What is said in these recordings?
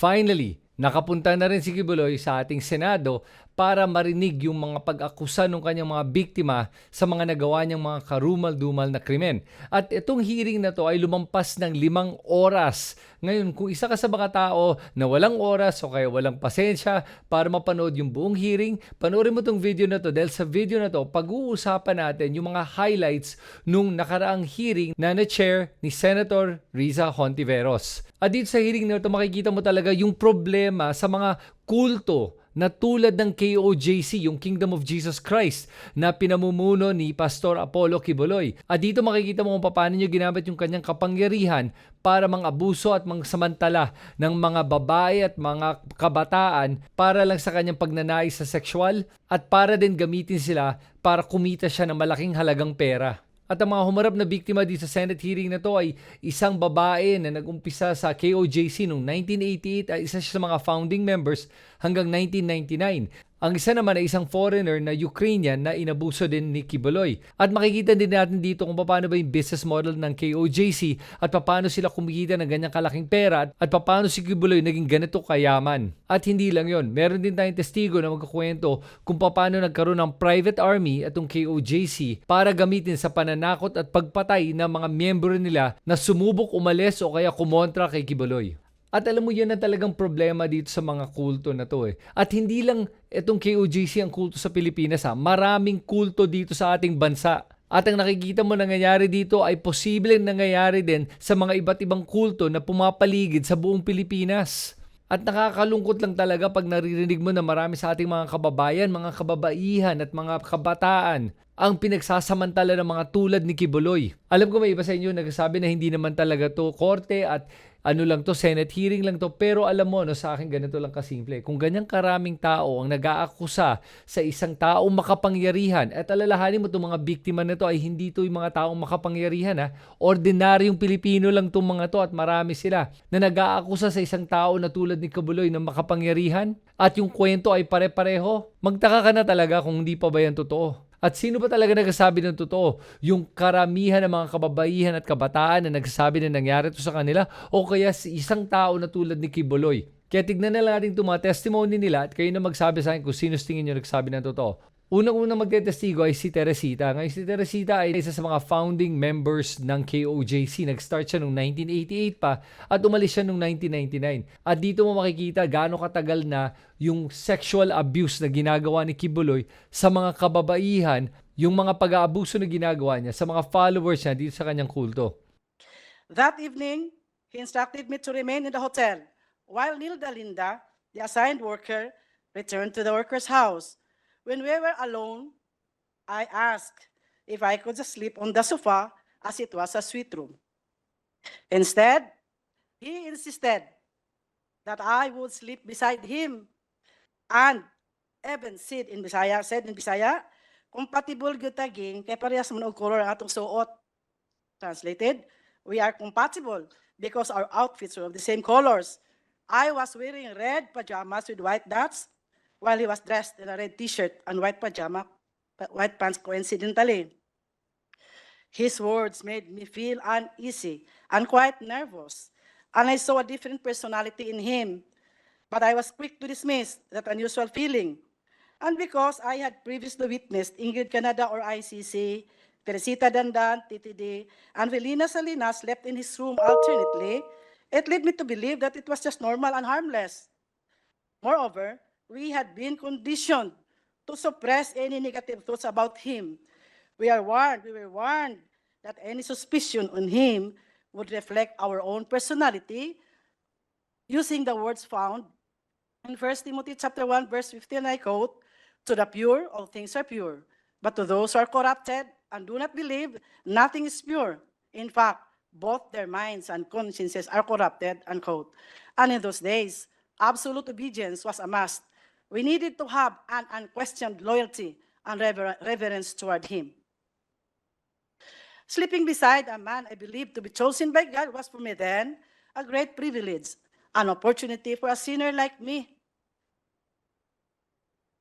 Finally, nakapunta na rin si Kibuloy sa ating Senado para marinig yung mga pag-akusa ng kanyang mga biktima sa mga nagawa niyang mga karumal-dumal na krimen. At itong hearing na to ay lumampas ng limang oras. Ngayon, kung isa ka sa mga tao na walang oras o kaya walang pasensya para mapanood yung buong hearing, panoorin mo tong video na to dahil sa video na to, pag-uusapan natin yung mga highlights nung nakaraang hearing na na-chair ni Senator Riza Hontiveros. At dito sa hearing na ito, makikita mo talaga yung problema sa mga kulto na tulad ng KOJC, yung Kingdom of Jesus Christ, na pinamumuno ni Pastor Apollo Kibuloy. At dito makikita mo kung paano niya ginamit yung kanyang kapangyarihan para mga abuso at mga samantala ng mga babae at mga kabataan para lang sa kanyang pagnanais sa sexual at para din gamitin sila para kumita siya ng malaking halagang pera. At ang mga humarap na biktima dito sa Senate hearing na to ay isang babae na nag-umpisa sa KOJC noong 1988 ay isa siya sa mga founding members hanggang 1999. Ang isa naman ay isang foreigner na Ukrainian na inabuso din ni Kibuloy. At makikita din natin dito kung paano ba yung business model ng KOJC at paano sila kumikita ng ganyang kalaking pera at paano si Kibuloy naging ganito kayaman. At hindi lang yon, meron din tayong testigo na magkukwento kung paano nagkaroon ng private army atong KOJC para gamitin sa pananakot at pagpatay ng mga miyembro nila na sumubok umalis o kaya kumontra kay Kibuloy. At alam mo yan na talagang problema dito sa mga kulto na to eh. At hindi lang itong KOJC ang kulto sa Pilipinas ha. Maraming kulto dito sa ating bansa. At ang nakikita mo nangyayari dito ay posibleng nangyayari din sa mga iba't ibang kulto na pumapaligid sa buong Pilipinas. At nakakalungkot lang talaga pag naririnig mo na marami sa ating mga kababayan, mga kababaihan at mga kabataan ang pinagsasamantala ng mga tulad ni Kibuloy. Alam ko may iba sa inyo nagsasabi na hindi naman talaga to korte at ano lang to, Senate hearing lang to. Pero alam mo, no, sa akin ganito lang kasimple. Kung ganyang karaming tao ang nag-aakusa sa isang taong makapangyarihan, at alalahanin mo itong mga biktima na to ay hindi to yung mga taong makapangyarihan. Ha? Ordinaryong Pilipino lang itong mga to at marami sila na nag-aakusa sa isang tao na tulad ni Kabuloy na makapangyarihan at yung kwento ay pare-pareho. Magtaka ka na talaga kung hindi pa ba yan totoo. At sino ba talaga nagsasabi ng totoo? Yung karamihan ng mga kababaihan at kabataan na nagsasabi na nangyari to sa kanila o kaya si isang tao na tulad ni Kibuloy? Kaya tignan na lang natin itong mga testimony nila at kayo na magsabi sa akin kung sino tingin nyo nagsabi ng totoo. Unang-unang magtetestigo ay si Teresita. Ngayon si Teresita ay isa sa mga founding members ng KOJC. Nag-start siya noong 1988 pa at umalis siya noong 1999. At dito mo makikita gaano katagal na yung sexual abuse na ginagawa ni Kibuloy sa mga kababaihan, yung mga pag-aabuso na ginagawa niya sa mga followers niya dito sa kanyang kulto. That evening, he instructed me to remain in the hotel while Nilda Linda, the assigned worker, returned to the worker's house. When we were alone, I asked if I could just sleep on the sofa as it was a suite room. Instead, he insisted that I would sleep beside him. And even said in Bisaya, said in Bisaya, compatible gyud taging kay parehas man og color ang atong suot. Translated, we are compatible because our outfits are of the same colors. I was wearing red pajamas with white dots while he was dressed in a red t-shirt and white pajama, pa- white pants coincidentally. His words made me feel uneasy and quite nervous, and I saw a different personality in him. But I was quick to dismiss that unusual feeling. And because I had previously witnessed Ingrid Canada or ICC, Teresita Dandan, TTD, and Velina Salinas slept in his room alternately, it led me to believe that it was just normal and harmless. Moreover, we had been conditioned to suppress any negative thoughts about him. We are warned, we were warned that any suspicion on him would reflect our own personality using the words found in 1 Timothy chapter 1 verse 15 I quote, to the pure all things are pure, but to those who are corrupted and do not believe nothing is pure. In fact, both their minds and consciences are corrupted, unquote. And in those days, absolute obedience was a must. We needed to have an unquestioned loyalty and rever- reverence toward him. Sleeping beside a man I believed to be chosen by God was for me then a great privilege, an opportunity for a sinner like me.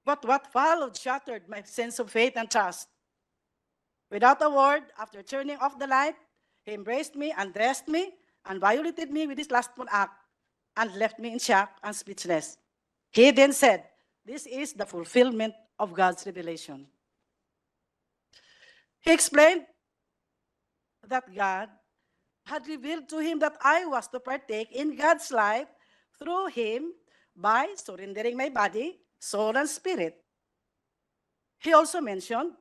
But what followed shattered my sense of faith and trust. Without a word, after turning off the light, he embraced me, undressed me, and violated me with his lustful act. and left me in shock and speechless. He then said, This is the fulfillment of God's revelation. He explained that God had revealed to him that I was to partake in God's life through him by surrendering my body, soul, and spirit. He also mentioned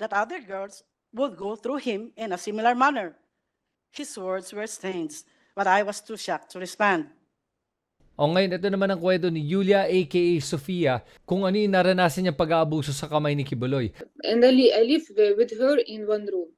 that other girls would go through him in a similar manner. His words were strange, but I was too shocked to respond. O ngayon, ito naman ang kwento ni Julia aka Sofia kung ano yung naranasan niyang pag-aabuso sa kamay ni Kibuloy. and I, li- I live with her in one room.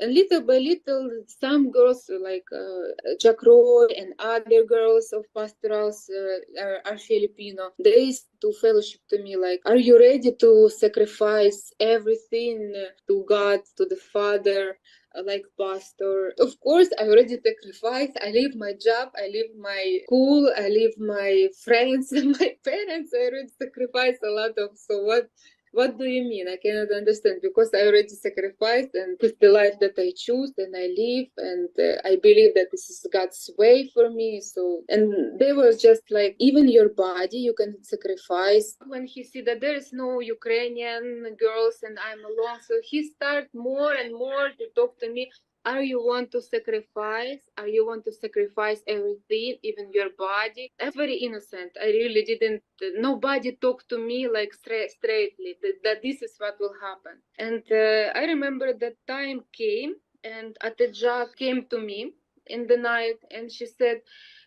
And little by little, some girls like uh, Jack Roy and other girls of pastorals uh, are, are Filipino. They to fellowship to me like, "Are you ready to sacrifice everything to God, to the Father?" uh, Like pastor, of course, I already sacrificed. I leave my job, I leave my school, I leave my friends, my parents. I already sacrificed a lot of. So what? What do you mean? I cannot understand because I already sacrificed and it's the life that I choose and I live and uh, I believe that this is God's way for me. So and they were just like even your body you can sacrifice. When he see that there is no Ukrainian girls and I'm alone, so he start more and more to talk to me. Are you want to sacrifice? Are you want to sacrifice everything, even your body? I'm very innocent. I really didn't. Nobody talked to me like straight, straightly that, that this is what will happen. And uh, I remember that time came, and Atejah came to me in the night, and she said.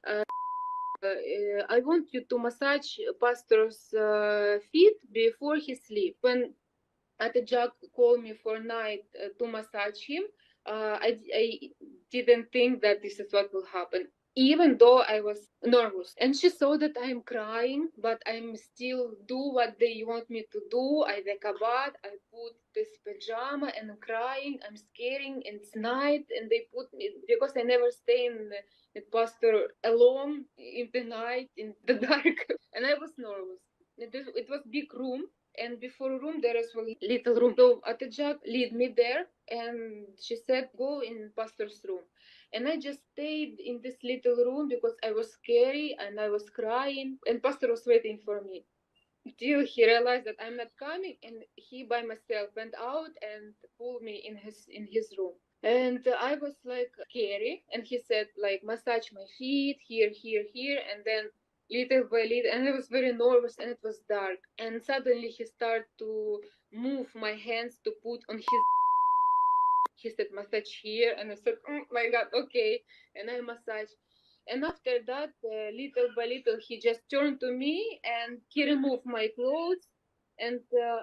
Uh, uh, I want you to massage pastor's uh, feet before he sleep. When Atejah called me for night uh, to massage him, uh, I, I didn't think that this is what will happen even though i was nervous. And she saw that i'm crying but i'm still do what they want me to do. I up i put this pajama and i'm crying i'm scaring and it's night and they put me because i never stay in the, the pastor alone in the night in the dark. And i was nervous. It was big room and before room there is a little room. So Atejah lead me there and she said go in pastor's room. And i just stayed in this little room because i was scary and i was crying and pastor was waiting for me. Till he realized that i'm not coming and he by myself went out and pulled me in his in his room. And i was like scary and he said like massage my feet here here here and then little by little and i was very nervous and it was dark. And suddenly he started to move my hands to put on his he said massage here and i said oh my god okay and i massage. And after that uh, little by little he just turned to me and he removed my clothes and uh,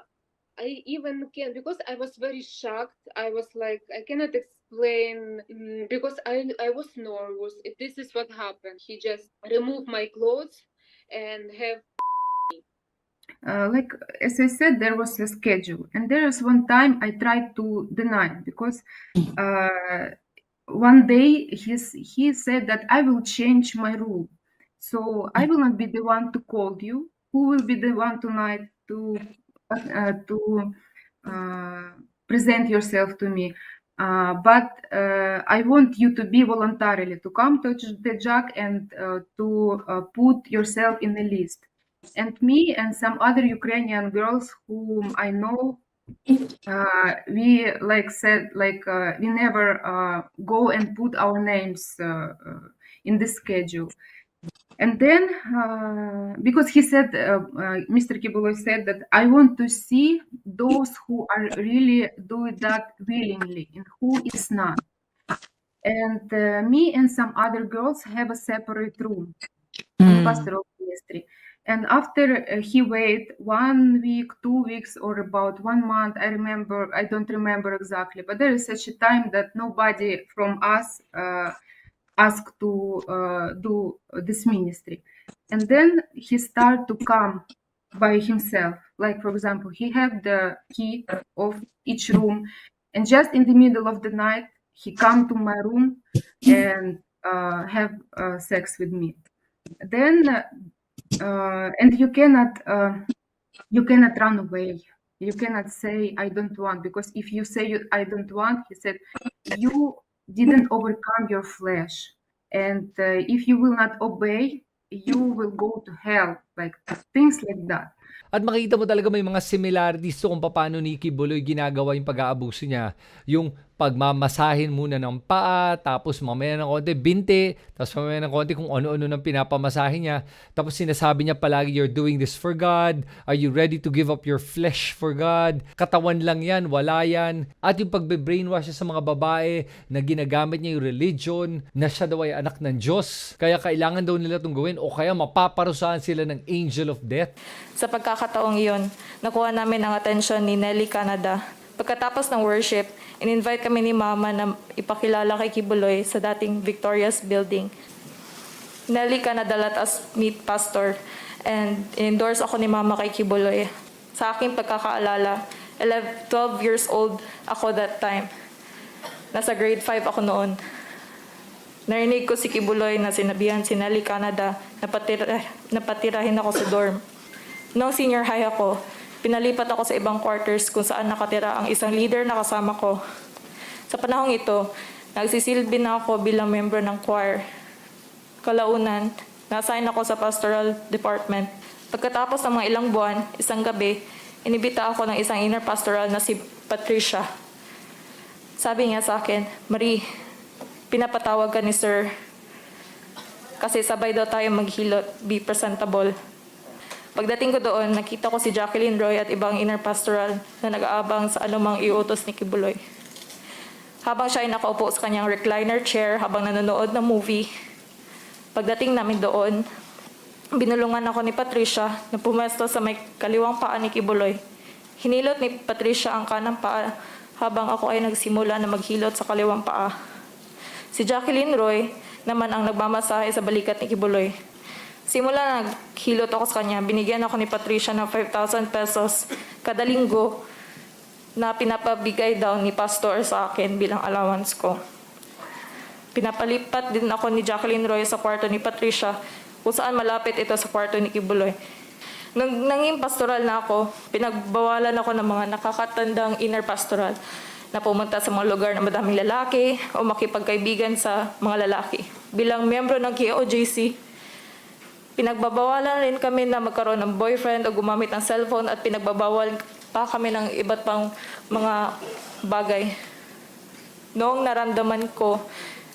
i even can because i was very shocked. I was like i cannot mm, because i i was nervous if this is what happened he just removed my clothes and have uh, like as I said, there was a schedule, and there was one time I tried to deny because uh, one day he's, he said that I will change my rule, so I will not be the one to call you. Who will be the one tonight to uh, to uh, present yourself to me? Uh, but uh, I want you to be voluntarily to come to the Jack and uh, to put yourself in the list and me and some other Ukrainian girls whom I know, uh, we like said like uh, we never uh, go and put our names in the schedule. And then uh, because he said, uh, uh, Mr. Kibuloy said that I want to see those who are really doing that willingly and who is not. And uh, me and some other girls have a separate room in pastoral ministry. And after uh, he wait one week, two weeks, or about one month, I remember, I don't remember exactly, but there is such a time that nobody from us uh, asked to uh, do this ministry. And then he start to come by himself. Like, for example, he had the key of each room, and just in the middle of the night, he come to my room and uh, have uh, sex with me. Then uh, and you cannot uh, you cannot run away you cannot say i don't want because if you say you, i don't want he said you didn't overcome your flesh and uh, if you will not obey you will go to hell, like things like that. At makita mo talaga may mga similarities to kung paano ni Kibuloy ginagawa yung pag-aabuso niya. Yung pagmamasahin muna ng paa, tapos mamaya ng konti binti, tapos mamaya ng konti kung ano-ano nang pinapamasahin niya. Tapos sinasabi niya palagi, you're doing this for God. Are you ready to give up your flesh for God? Katawan lang yan, wala yan. At yung pagbe-brainwash niya sa mga babae na ginagamit niya yung religion, na siya daw ay anak ng Diyos. Kaya kailangan daw nila itong gawin o kaya mapaparusahan sila ng angel of death. Sa pagkakataong iyon, nakuha namin ang atensyon ni Nelly Canada. Pagkatapos ng worship, in-invite kami ni Mama na ipakilala kay Kibuloy sa dating Victoria's Building. Nelly Canada let us meet Pastor and endorse ako ni Mama kay Kibuloy. Sa aking pagkakaalala, 11, 12 years old ako that time. Nasa grade 5 ako noon. Narinig ko si Kibuloy na sinabihan si Nelly Canada na, patira, na patirahin ako sa dorm. Noong senior high ako, pinalipat ako sa ibang quarters kung saan nakatira ang isang leader na kasama ko. Sa panahong ito, nagsisilbi na ako bilang member ng choir. Kalaunan, na-assign ako sa pastoral department. Pagkatapos ng mga ilang buwan, isang gabi, inibita ako ng isang inner pastoral na si Patricia. Sabi niya sa akin, Marie, pinapatawag ka ni Sir kasi sabay daw tayo maghilot, be presentable. Pagdating ko doon, nakita ko si Jacqueline Roy at ibang inner pastoral na nag-aabang sa anumang iutos ni Kibuloy. Habang siya ay nakaupo sa kanyang recliner chair habang nanonood ng movie, pagdating namin doon, binulungan ako ni Patricia na pumesto sa may kaliwang paa ni Kibuloy. Hinilot ni Patricia ang kanang paa habang ako ay nagsimula na maghilot sa kaliwang paa. Si Jacqueline Roy naman ang nagmamasahe sa balikat ni Kibuloy. Simula na naghilot ako sa kanya, binigyan ako ni Patricia ng 5,000 pesos kada linggo na pinapabigay daw ni Pastor sa akin bilang allowance ko. Pinapalipat din ako ni Jacqueline Roy sa kwarto ni Patricia kung saan malapit ito sa kwarto ni Kibuloy. Nang nanging pastoral na ako, pinagbawalan ako ng mga nakakatandang inner pastoral na pumunta sa mga lugar na madaming lalaki o makipagkaibigan sa mga lalaki. Bilang miyembro ng KOJC, Pinagbabawalan rin kami na magkaroon ng boyfriend o gumamit ng cellphone at pinagbabawal pa kami ng iba't pang mga bagay. Noong naramdaman ko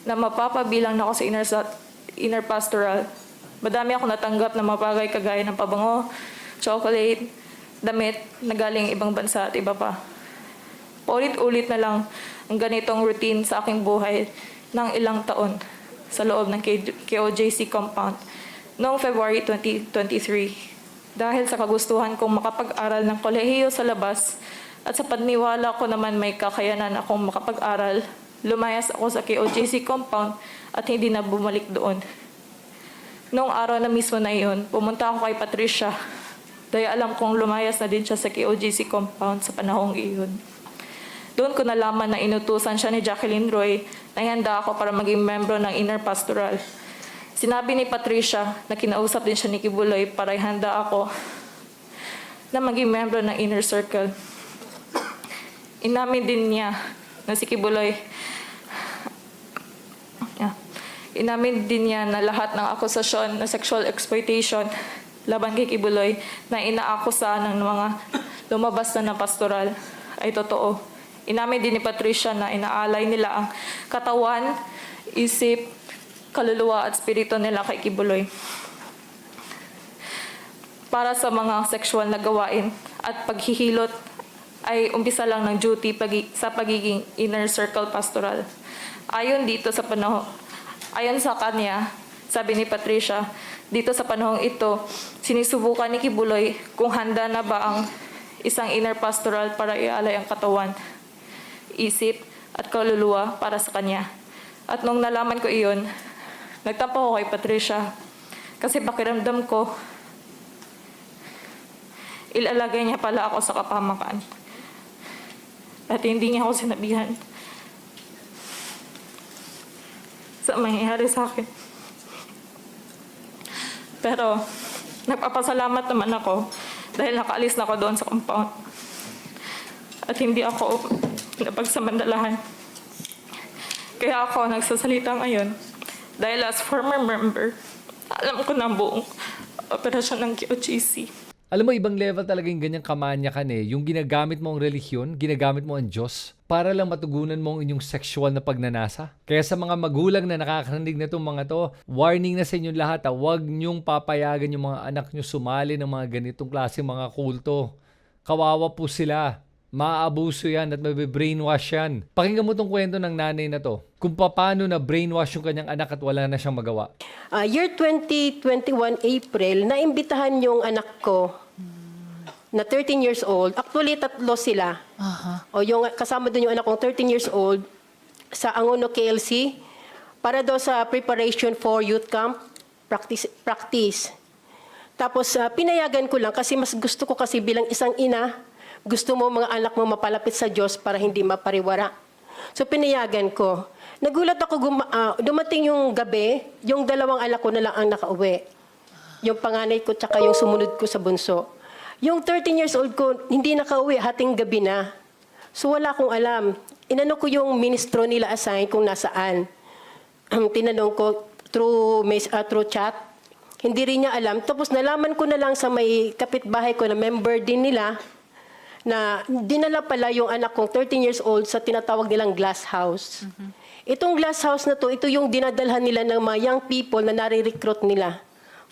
na mapapabilang na ako sa inner, inner pastoral, madami ako natanggap na mga bagay kagaya ng pabango, chocolate, damit na galing ibang bansa at iba pa. Paulit-ulit na lang ang ganitong routine sa aking buhay ng ilang taon sa loob ng KOJC compound noong February 2023. Dahil sa kagustuhan kong makapag-aral ng kolehiyo sa labas at sa paniniwala ko naman may kakayanan akong makapag-aral, lumayas ako sa KOJC compound at hindi na bumalik doon. Noong araw na mismo na iyon, pumunta ako kay Patricia dahil alam kong lumayas na din siya sa KOJC compound sa panahong iyon. Doon ko nalaman na inutusan siya ni Jacqueline Roy na ihanda ako para maging membro ng Inner Pastoral. Sinabi ni Patricia na kinausap din siya ni Kibuloy para ihanda ako na maging membro ng Inner Circle. Inamin din niya na si Kibuloy. Inamin din niya na lahat ng akusasyon na sexual exploitation laban kay Kibuloy na inaakusa ng mga lumabas na ng pastoral ay totoo. Inamin din ni Patricia na inaalay nila ang katawan, isip, kaluluwa at spirito nila kay Kibuloy para sa mga sexual na gawain at paghihilot ay umpisa lang ng duty pagi- sa pagiging inner circle pastoral. Ayon dito sa panahon, ayon sa kanya, sabi ni Patricia, dito sa panahong ito, sinisubukan ni Kibuloy kung handa na ba ang isang inner pastoral para ialay ang katawan, isip at kaluluwa para sa kanya. At nung nalaman ko iyon, nagtampo ako kay Patricia kasi pakiramdam ko ilalagay niya pala ako sa kapamakan. At hindi niya ako sinabihan sa mangyayari sa akin. Pero, nagpapasalamat naman ako dahil nakaalis na ako doon sa compound. At hindi ako napagsamandalahan. Kaya ako nagsasalita ngayon dahil as former member alam ko na buong operasyon ng QGC. Alam mo, ibang level talaga yung ganyang kamanyakan eh. Yung ginagamit mo ang relihiyon, ginagamit mo ang Diyos para lang matugunan mo ang inyong sexual na pagnanasa. Kaya sa mga magulang na nakakarinig na itong mga to, warning na sa inyong lahat ha, huwag niyong papayagan yung mga anak niyo sumali ng mga ganitong klase mga kulto. Kawawa po sila. Maaabuso yan at mabe-brainwash yan. Pakinggan mo tong kwento ng nanay na to. Kung paano na brainwash yung kanyang anak at wala na siyang magawa. Ah, year 2021 April, naimbitahan yung anak ko na 13 years old. Actually, tatlo sila. O yung kasama doon yung anak kong 13 years old sa Angono KLC para daw sa preparation for youth camp practice practice. Tapos ah, pinayagan ko lang kasi mas gusto ko kasi bilang isang ina, gusto mo mga anak mo mapalapit sa Diyos para hindi mapariwara. So pinayagan ko. Nagulat ako guma- ah, dumating yung gabi, yung dalawang anak ko na lang ang nakauwi. Yung panganay ko tsaka yung sumunod ko sa bunso. Yung 13 years old ko, hindi nakauwi, hating gabi na. So wala akong alam. Inano ko yung ministro nila assign kung nasaan. Tinanong ko through, mes- ah, through chat. Hindi rin niya alam. Tapos nalaman ko na lang sa may kapitbahay ko na member din nila na dinala pala yung anak kong 13 years old sa tinatawag nilang glass house. Itong glass house na to, ito yung dinadalhan nila ng mga young people na nare-recruit nila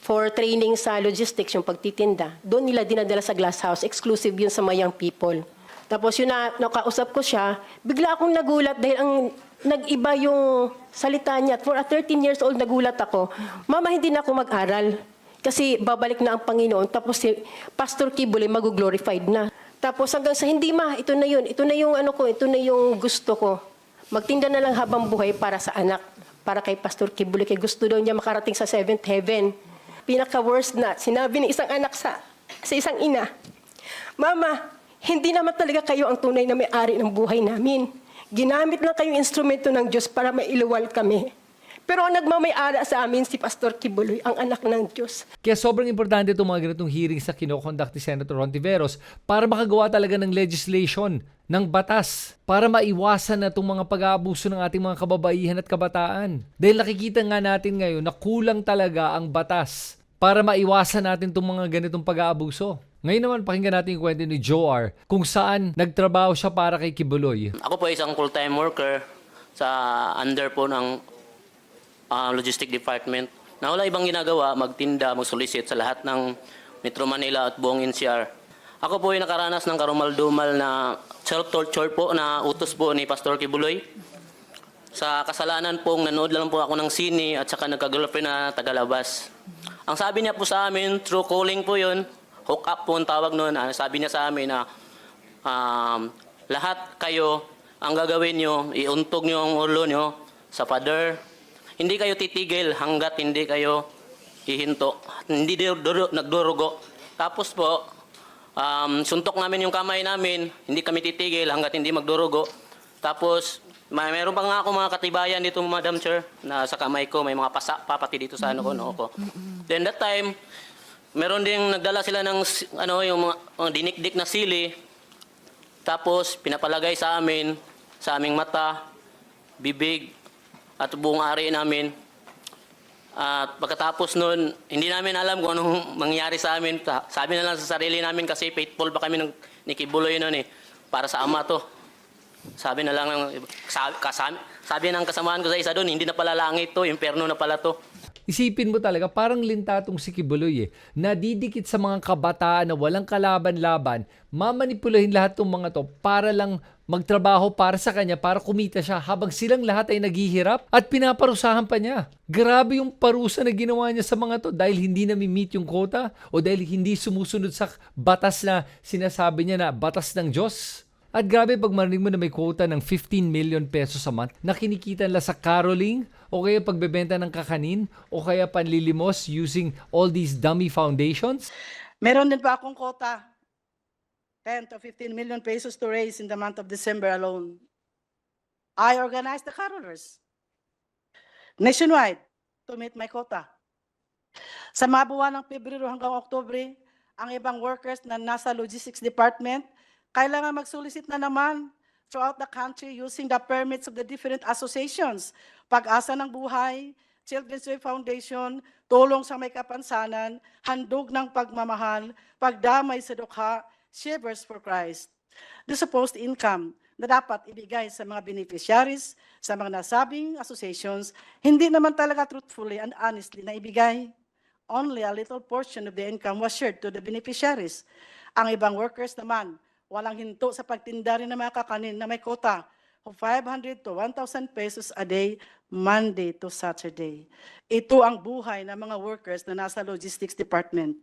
for training sa logistics, yung pagtitinda. Doon nila dinadala sa glass house. Exclusive yun sa mga young people. Tapos yun na, nakausap ko siya, bigla akong nagulat dahil ang nag-iba yung salita niya. For a 13 years old, nagulat ako. Mama, hindi na ako mag-aral. Kasi babalik na ang Panginoon. Tapos si Pastor Kibule mag-glorified na. Tapos hanggang sa hindi ma, ito na yun. Ito na yung ano ko, ito na yung gusto ko. Magtinda na lang habang buhay para sa anak. Para kay Pastor Kibule. Kay gusto daw niya makarating sa seventh heaven. Pinaka-worst na, sinabi ng isang anak sa, sa isang ina, Mama, hindi naman talaga kayo ang tunay na may-ari ng buhay namin. Ginamit lang kayong instrumento ng Diyos para mailuwal kami. Pero ang nagmamay-ari sa amin si Pastor Kibuloy, ang anak ng Diyos. Kaya sobrang importante itong mga ganitong hearing sa kinokonduct ni Senator Rontiveros para makagawa talaga ng legislation, ng batas, para maiwasan na itong mga pag-aabuso ng ating mga kababaihan at kabataan. Dahil nakikita nga natin ngayon na kulang talaga ang batas para maiwasan natin itong mga ganitong pag-aabuso. Ngayon naman, pakinggan natin yung kwento ni Joar kung saan nagtrabaho siya para kay Kibuloy. Ako po ay isang full-time worker sa under po ng ah, logistic department na wala ibang ginagawa, magtinda, mag-solicit sa lahat ng Metro Manila at buong NCR. Ako po ay nakaranas ng karumal-dumal na self-torture po na utos po ni Pastor Kibuloy. Sa kasalanan pong nanood lang po ako ng sine at saka nagka-girlfriend na tagalabas. Ang sabi niya po sa amin, true calling po yun, hook up po ang tawag noon. Ah, sabi niya sa amin na um, lahat kayo, ang gagawin nyo, iuntog nyo ang ulo nyo sa pader. Hindi kayo titigil hanggat hindi kayo hihinto. Hindi dur- dur- nagdurugo. Tapos po, um, suntok namin yung kamay namin, hindi kami titigil hanggat hindi magdurugo. Tapos, may meron pa nga ako mga katibayan dito, Madam Chair, na sa kamay ko, may mga pasa pa pati dito sa ano ko, noo ko. Then that time, meron ding nagdala sila ng ano, yung mga mga dinikdik na sili, tapos pinapalagay sa amin, sa aming mata, bibig, at buong ari namin. At pagkatapos nun, hindi namin alam kung anong mangyari sa amin. Sabi na lang sa sarili namin kasi faithful ba kami ng, ni Kibuloy nun eh. Para sa ama to. Sabi na lang, ng- sabi, kasami, sabi ng kasamaan ko sa isa doon, hindi na pala langit to, impyerno na pala to. Isipin mo talaga, parang lintatong si Kibuloy eh. Nadidikit sa mga kabataan na walang kalaban-laban, mamanipulahin lahat ng mga to para lang magtrabaho para sa kanya, para kumita siya habang silang lahat ay naghihirap at pinaparusahan pa niya. Grabe yung parusa na ginawa niya sa mga to dahil hindi na meet yung quota o dahil hindi sumusunod sa batas na sinasabi niya na batas ng Diyos. At grabe pag marinig mo na may quota ng 15 million pesos a month na kinikita nila sa caroling o kaya pagbebenta ng kakanin o kaya panlilimos using all these dummy foundations. Meron din pa akong quota, 10 to 15 million pesos to raise in the month of December alone. I organized the carolers nationwide to meet my quota. Sa mga buwan ng Pebrero hanggang Oktubre, ang ibang workers na nasa logistics department, kailangan mag-solicit na naman throughout the country using the permits of the different associations. Pag-asa ng buhay, Children's Way Foundation, tulong sa may kapansanan, handog ng pagmamahal, pagdamay sa dukha, Shivers for Christ. The supposed income na dapat ibigay sa mga beneficiaries sa mga nasabing associations, hindi naman talaga truthfully and honestly na ibigay. Only a little portion of the income was shared to the beneficiaries. Ang ibang workers naman, walang hinto sa pagtinda rin ng mga kakanin na may kota of 500 to 1,000 pesos a day, Monday to Saturday. Ito ang buhay ng mga workers na nasa logistics department.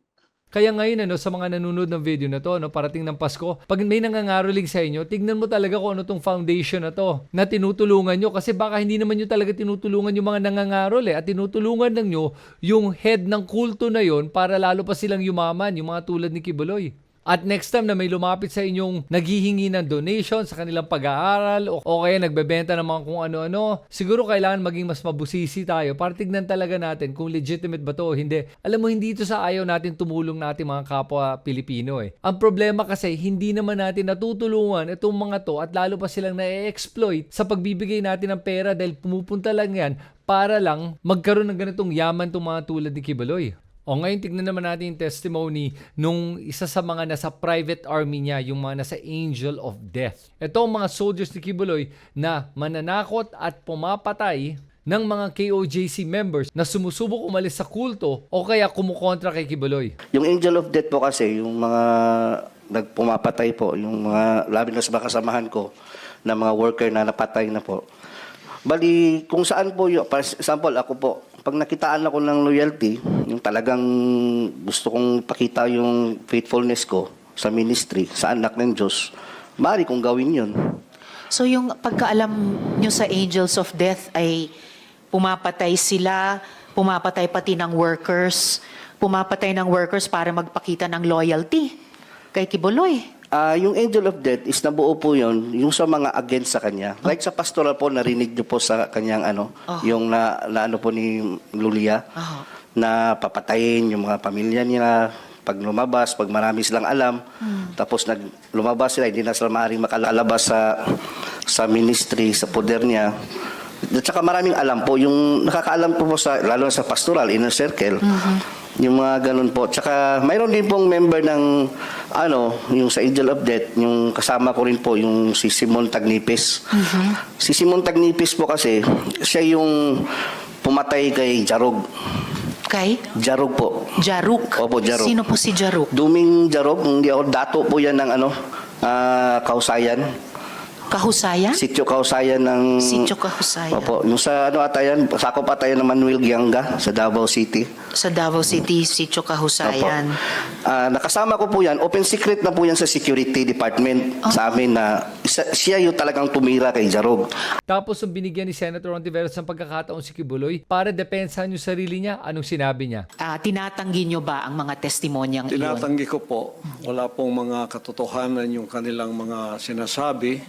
Kaya ngayon ano sa mga nanonood ng video na to, no, parating ng Pasko, pag may nangangaroling sa inyo, tignan mo talaga kung ano tong foundation na to na tinutulungan nyo kasi baka hindi naman nyo talaga tinutulungan yung mga nangangarol eh at tinutulungan lang nyo yung head ng kulto na yon para lalo pa silang yumaman, yung mga tulad ni Kibuloy. At next time na may lumapit sa inyong naghihingi ng donation sa kanilang pag-aaral o, o kaya nagbebenta ng mga kung ano-ano, siguro kailangan maging mas mabusisi tayo para tignan talaga natin kung legitimate ba to o hindi. Alam mo, hindi ito sa ayaw natin tumulong natin mga kapwa Pilipino eh. Ang problema kasi, hindi naman natin natutulungan itong mga to at lalo pa silang na-exploit sa pagbibigay natin ng pera dahil pumupunta lang yan para lang magkaroon ng ganitong yaman itong mga tulad ni Kibaloy. O ngayon tignan naman natin yung testimony nung isa sa mga nasa private army niya, yung mga nasa angel of death. Ito ang mga soldiers ni Kibuloy na mananakot at pumapatay ng mga KOJC members na sumusubok umalis sa kulto o kaya kumukontra kay Kibuloy. Yung angel of death po kasi, yung mga nagpumapatay po, yung mga, labi na sa mga ko, na mga worker na napatay na po. Bali, kung saan po yung, for example, ako po, pag nakitaan ako ng loyalty, yung talagang gusto kong pakita yung faithfulness ko sa ministry, sa anak ng Diyos, maaari kong gawin yun. So yung pagkaalam nyo sa Angels of Death ay pumapatay sila, pumapatay pati ng workers, pumapatay ng workers para magpakita ng loyalty kay Kibuloy. Ah, yung angel of death is nabuo po yun, yung sa mga against sa kanya. Like sa pastoral po, narinig niyo po sa kanyang ano, yung na, na ano po ni Lulia, Oh. na papatayin yung mga pamilya niya, pag lumabas, pag marami silang alam, tapos nag lumabas sila, hindi na sila maaaring makalalabas sa sa ministry, sa poder niya. At saka maraming alam po, yung nakakaalam po po sa, lalo na sa pastoral, inner circle, yung mga ganun po. Tsaka mayroon din pong member ng, ano, yung sa Angel of Death, yung kasama ko rin po, yung si Simon Tagnipis. Si Simon Tagnipis po kasi, siya yung pumatay kay Jarog. Kay Jarog po. Jaruk. Opo, Jaruk. Sino po si Jaruk? Duming Jarog, hindi ako, dato po yan ng ano, ah, Kausayan. Kahusayan? Sityo Kausayan ng... Sitio Kahusayan. Opo, yung sa ano ata yan, sakop ata yan ng Manuel Gianga sa Davao City. Sa Davao City, Sitio Kahusayan. Opo. Ah, nakasama ko po yan, open secret na po yan sa security department sa amin na isa- siya yung talagang tumira kay Jarog. Tapos nung binigyan ni Senator Ontiveros ng pagkakataon si Kibuloy para depensahan yung sarili niya, anong sinabi niya? Ah, tinatanggi nyo ba ang mga testimonyang iyon? Tinatanggi ko po, wala pong mga katotohanan yung kanilang mga sinasabi.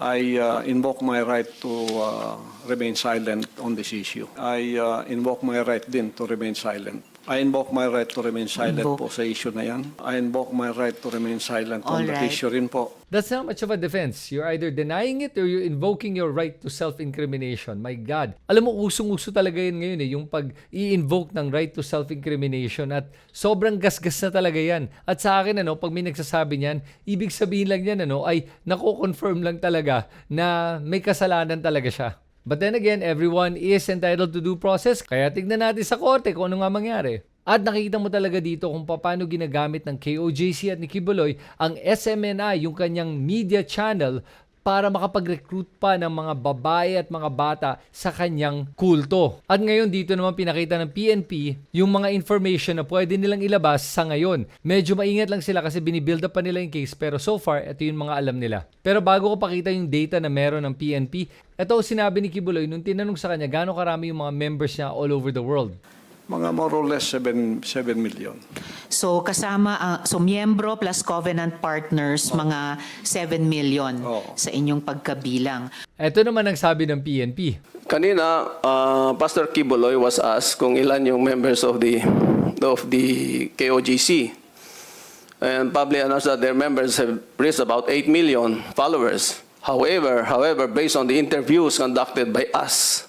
I uh, invoke my right to uh, remain silent on this issue. I uh, invoke my right din to remain silent. I invoke my right to remain silent Invoke. po sa issue na yan. I invoke my right to remain silent on that Alright. issue rin po. That's not much of a defense. You're either denying it or you're invoking your right to self-incrimination. My God. Alam mo, usong-uso talaga yun ngayon eh, yung pag i-invoke ng right to self-incrimination at sobrang gasgas na talaga yan. At sa akin, ano, pag may nagsasabi niyan, ibig sabihin lang yan, ano, ay nako-confirm lang talaga na may kasalanan talaga siya. But then again, everyone is entitled to due process. Kaya tignan natin sa korte kung ano nga mangyari. At nakikita mo talaga dito kung paano ginagamit ng KOJC at ni Kibuloy ang SMNI, yung kanyang media channel, para makapag-recruit pa ng mga babae at mga bata sa kanyang kulto. At ngayon dito naman pinakita ng PNP yung mga information na pwede nilang ilabas sa ngayon. Medyo maingat lang sila kasi binibuild up pa nila yung case pero so far ito yung mga alam nila. Pero bago ko pakita yung data na meron ng PNP, ito sinabi ni Kibuloy nung tinanong sa kanya gaano karami yung mga members niya all over the world. Mga more or less 7, 7 million. So kasama, ang so miyembro plus covenant partners, mga 7 million Oo. sa inyong pagkabilang. Ito naman ang sabi ng PNP. Kanina, uh, Pastor Kiboloy was asked kung ilan yung members of the of the KOGC. And publicly announced that their members have reached about 8 million followers. However, however, based on the interviews conducted by us,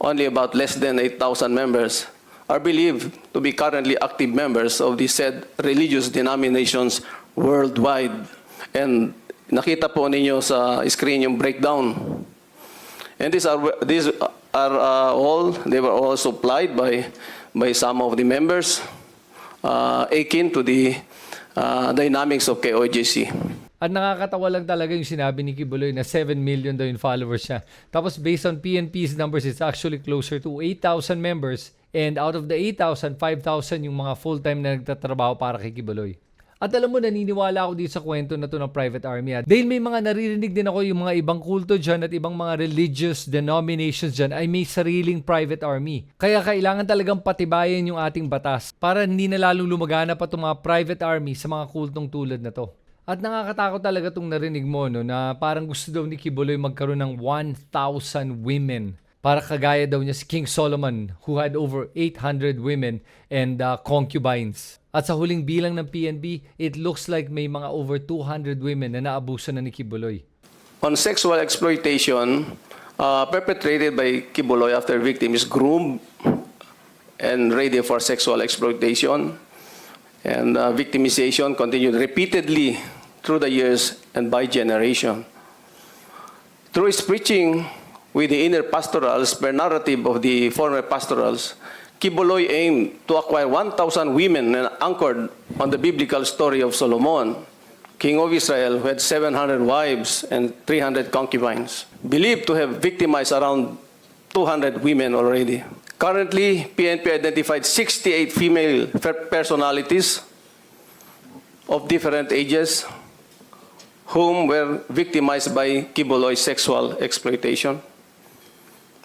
only about less than 8,000 members, are believed to be currently active members of the said religious denominations worldwide. And nakita po ninyo sa screen yung breakdown. And these are these are uh, all they were all supplied by by some of the members uh, akin to the uh, dynamics of KOJC. At nakakatawa lang talaga yung sinabi ni Kibuloy na 7 million daw yung followers niya. Tapos based on PNP's numbers, it's actually closer to 8,000 members. And out of the 8,000, 5,000 yung mga full-time na nagtatrabaho para kay Kibuloy. At alam mo, naniniwala ako dito sa kwento na to ng private army. At dahil may mga naririnig din ako yung mga ibang kulto dyan at ibang mga religious denominations dyan ay may sariling private army. Kaya kailangan talagang patibayan yung ating batas para hindi na lalong lumagana pa itong mga private army sa mga kultong tulad na to. At nakakatakot talaga itong narinig mo no, na parang gusto daw ni Kibuloy magkaroon ng 1,000 women para kagaya daw niya si King Solomon who had over 800 women and uh, concubines. At sa huling bilang ng PNB, it looks like may mga over 200 women na naabuso na ni Kibuloy. On sexual exploitation uh, perpetrated by Kibuloy after victim is groomed and ready for sexual exploitation. And uh, victimization continued repeatedly through the years and by generation. Through his preaching with the inner pastorals per narrative of the former pastorals, Kibuloy aimed to acquire 1,000 women and anchored on the biblical story of Solomon, king of Israel, who had 700 wives and 300 concubines, believed to have victimized around 200 women already. Currently, PNP identified 68 female personalities of different ages whom were victimized by Kibuloy's sexual exploitation.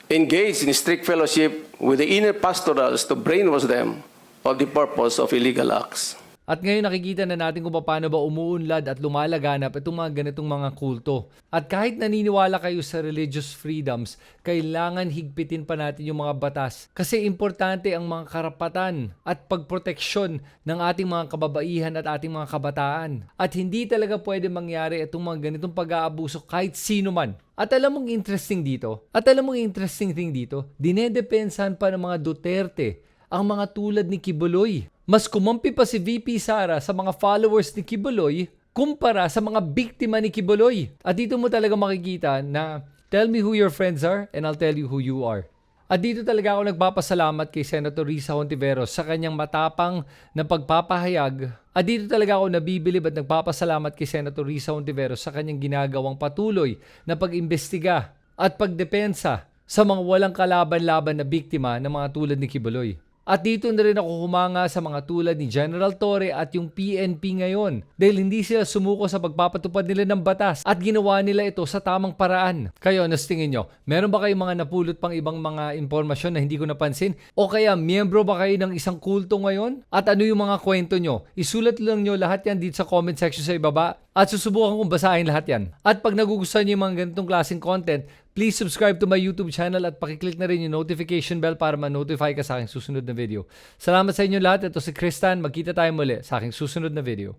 Engaged in strict fellowship with the inner pastorals to brainwash them of the purpose of illegal acts. At ngayon nakikita na natin kung paano ba umuunlad at lumalaganap itong mga ganitong mga kulto. At kahit naniniwala kayo sa religious freedoms, kailangan higpitin pa natin yung mga batas. Kasi importante ang mga karapatan at pagproteksyon ng ating mga kababaihan at ating mga kabataan. At hindi talaga pwede mangyari itong mga ganitong pag-aabuso kahit sino man. At alam mong interesting dito, at alam mong interesting thing dito, dinedepensahan pa ng mga Duterte ang mga tulad ni Kibuloy. Mas kumampi pa si VP Sara sa mga followers ni Kibuloy kumpara sa mga biktima ni Kibuloy. At dito mo talaga makikita na tell me who your friends are and I'll tell you who you are. At dito talaga ako nagpapasalamat kay Senator Risa Hontiveros sa kanyang matapang na pagpapahayag. At dito talaga ako nabibilib at nagpapasalamat kay Senator Risa Hontiveros sa kanyang ginagawang patuloy na pag-imbestiga at pagdepensa sa mga walang kalaban-laban na biktima ng mga tulad ni Kibuloy. At dito na rin ako sa mga tulad ni General Torre at yung PNP ngayon dahil hindi sila sumuko sa pagpapatupad nila ng batas at ginawa nila ito sa tamang paraan. Kayo, nas tingin nyo, meron ba kayong mga napulot pang ibang mga impormasyon na hindi ko napansin? O kaya, miyembro ba kayo ng isang kulto ngayon? At ano yung mga kwento nyo? Isulat lang nyo lahat yan dito sa comment section sa ibaba at susubukan kong basahin lahat yan. At pag nagugustuhan nyo yung mga ganitong klaseng content, please subscribe to my YouTube channel at pakiclick na rin yung notification bell para ma-notify ka sa aking susunod na video. Salamat sa inyo lahat. Ito si Kristan. Magkita tayo muli sa aking susunod na video.